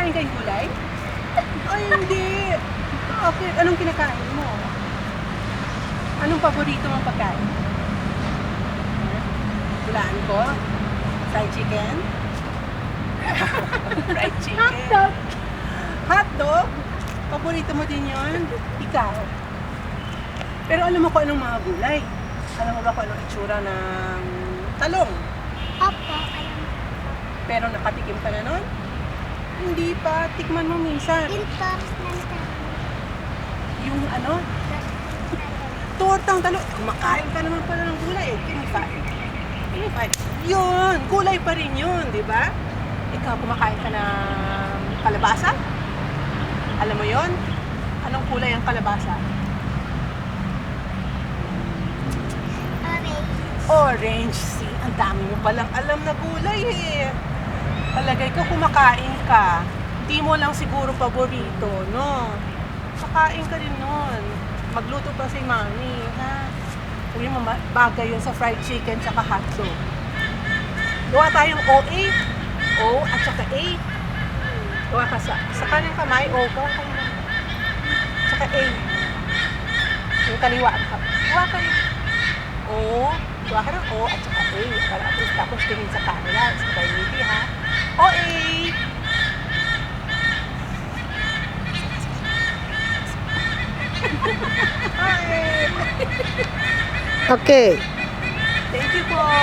Kumakain ka yung gulay? Ay, hindi. Okay, anong kinakain mo? Anong paborito mong pagkain? Hulaan ko? Fried chicken? Fried chicken? Hotdog. Hotdog? Paborito mo din yon? Ikaw? Pero alam mo kung anong mga gulay? Alam mo ba kung anong itsura ng talong? Opo, alam mo. Pero nakatikim ka na nun? Hindi pa. Tikman mo minsan. Yung tops ng. Yung ano, tortang talong. Kumakain ka naman pala ng gulay eh. Me five. Yun, gulay pa rin yun, di ba? Ikaw, kumakain ka ng kalabasa? Alam mo yon? Anong kulay ang kalabasa? Orange. Orange. See, ang dami mo palang alam na gulay eh. Palagay ko kumakain ka. Hindi mo lang siguro paborito, no? Kakain ka rin nun. Magluto pa si mami, ha? Ma- bagay yun sa fried chicken tsaka hotdog. Gawa tayong OA. O at saka A. Gawa ka sa, sa kanang kamay, O. Yun. Tsaka A. Yung kaliwa. Gawa ka yun. O, gawa ka ng O at saka A. Para at least tapos tingin sa camera. Sa kainiti ha. Okay. Thank you po.